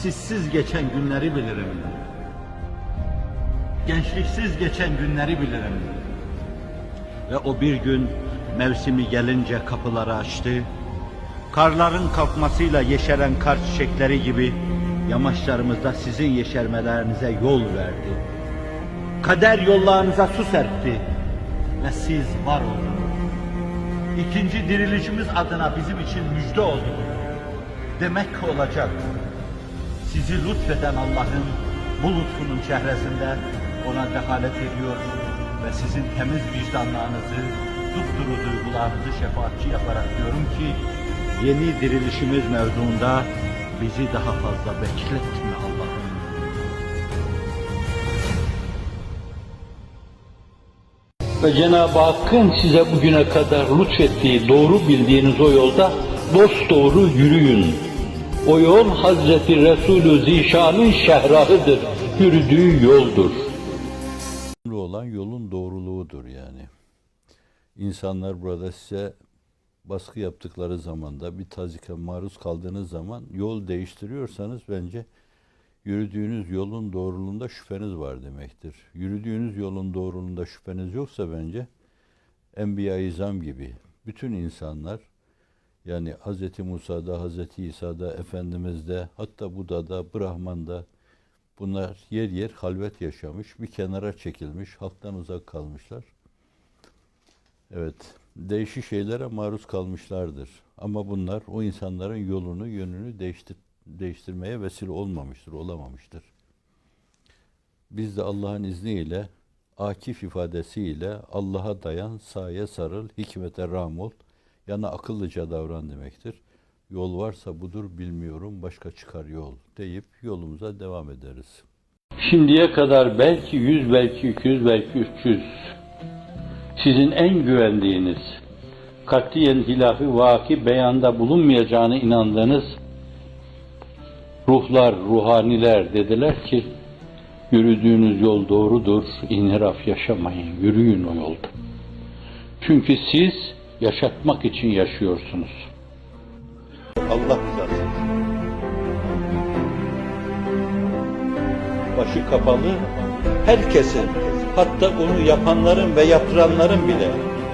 işsizsiz geçen günleri bilirim. Gençliksiz geçen günleri bilirim. Ve o bir gün mevsimi gelince kapıları açtı. Karların kalkmasıyla yeşeren kar çiçekleri gibi yamaçlarımızda sizin yeşermelerinize yol verdi. Kader yollarınıza su serpti ve siz var oldunuz. İkinci dirilişimiz adına bizim için müjde oldu. Demek ki olacak. Sizi lütfeden Allah'ın bu lütfunun çehresinde ona dehalet ediyor ve sizin temiz vicdanlarınızı, dupduru duygularınızı şefaatçi yaparak diyorum ki yeni dirilişimiz mevzuunda bizi daha fazla bekletme Allah'ım. Ve Cenab-ı Hakk'ın size bugüne kadar lütfettiği doğru bildiğiniz o yolda dost doğru yürüyün. O yol Hazreti Resulü Zişan'ın şehrahıdır, yürüdüğü yoldur. olan yolun doğruluğudur yani. İnsanlar burada size baskı yaptıkları zamanda bir tazike maruz kaldığınız zaman yol değiştiriyorsanız bence yürüdüğünüz yolun doğruluğunda şüpheniz var demektir. Yürüdüğünüz yolun doğruluğunda şüpheniz yoksa bence Enbiya-i gibi bütün insanlar yani Hz. Musa'da, Hz. İsa'da, Efendimiz'de, hatta Buda'da, Brahman'da bunlar yer yer halvet yaşamış, bir kenara çekilmiş, halktan uzak kalmışlar. Evet, değişik şeylere maruz kalmışlardır. Ama bunlar o insanların yolunu, yönünü değiştir değiştirmeye vesile olmamıştır, olamamıştır. Biz de Allah'ın izniyle, akif ifadesiyle Allah'a dayan, saye sarıl, hikmete ram ol, yana akıllıca davran demektir. Yol varsa budur bilmiyorum, başka çıkar yol deyip yolumuza devam ederiz. Şimdiye kadar belki 100, belki 200, belki 300 sizin en güvendiğiniz, katiyen hilafı vaki beyanda bulunmayacağını inandığınız ruhlar, ruhaniler dediler ki yürüdüğünüz yol doğrudur, inhiraf yaşamayın, yürüyün o yolda. Çünkü siz yaşatmak için yaşıyorsunuz. Allah rızası. Başı kapalı herkesin hatta onu yapanların ve yaptıranların bile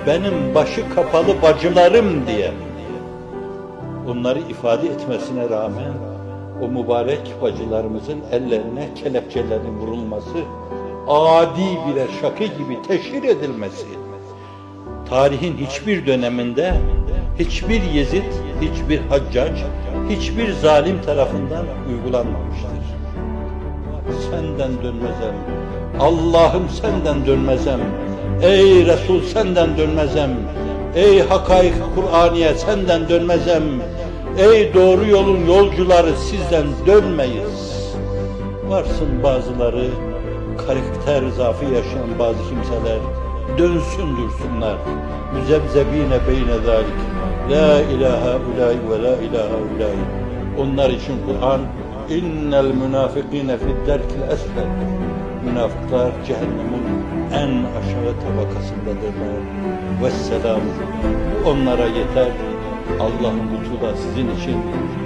benim başı kapalı bacılarım diye onları ifade etmesine rağmen o mübarek bacılarımızın ellerine kelepçelerin vurulması adi birer şakı gibi teşhir edilmesi tarihin hiçbir döneminde hiçbir Yezid, hiçbir Haccac, hiçbir zalim tarafından uygulanmamıştır. Senden dönmezem, Allah'ım senden dönmezem, ey Resul senden dönmezem, ey hakaik Kur'aniye senden dönmezem, ey doğru yolun yolcuları sizden dönmeyiz. Varsın bazıları, karakter zaafı yaşayan bazı kimseler, dönsün dursunlar. Müzebzebine beyne zalik. La ilahe ulay ve la ilahe ulay. Onlar için Kur'an innel münafikine fid derkil esfel. Münafıklar cehennemin en aşağı tabakasındadırlar. Vesselam. Onlara yeter. Allah'ın lütfu da sizin için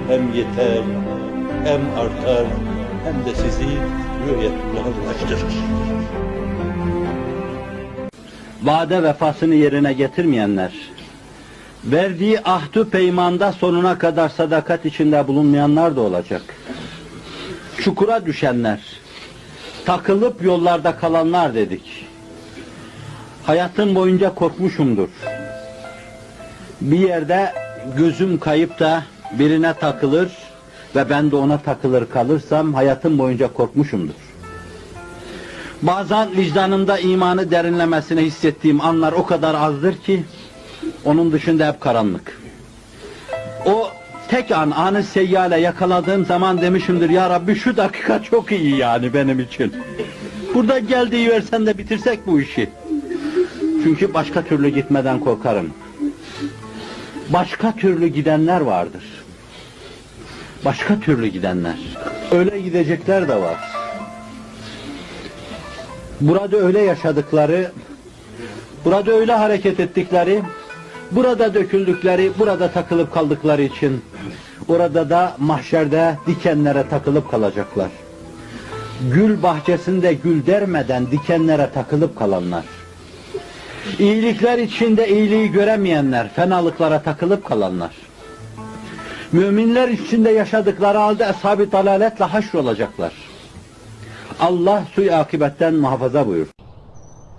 hem yeter, hem artar, hem de sizi rüyetullah'a ulaştırır. Vade vefasını yerine getirmeyenler, verdiği ahdü peymanda sonuna kadar sadakat içinde bulunmayanlar da olacak. Çukura düşenler, takılıp yollarda kalanlar dedik. Hayatım boyunca korkmuşumdur. Bir yerde gözüm kayıp da birine takılır ve ben de ona takılır kalırsam hayatım boyunca korkmuşumdur. Bazen vicdanımda imanı derinlemesine hissettiğim anlar o kadar azdır ki onun dışında hep karanlık. O tek an anı seyyale yakaladığım zaman demişimdir ya Rabbi şu dakika çok iyi yani benim için. Burada geldiği versen de bitirsek bu işi. Çünkü başka türlü gitmeden korkarım. Başka türlü gidenler vardır. Başka türlü gidenler. Öyle gidecekler de var burada öyle yaşadıkları, burada öyle hareket ettikleri, Burada döküldükleri, burada takılıp kaldıkları için orada da mahşerde dikenlere takılıp kalacaklar. Gül bahçesinde gül dermeden dikenlere takılıp kalanlar. İyilikler içinde iyiliği göremeyenler, fenalıklara takılıp kalanlar. Müminler içinde yaşadıkları halde ashab-ı dalaletle haşr olacaklar. Allah suyu akibetten muhafaza buyur.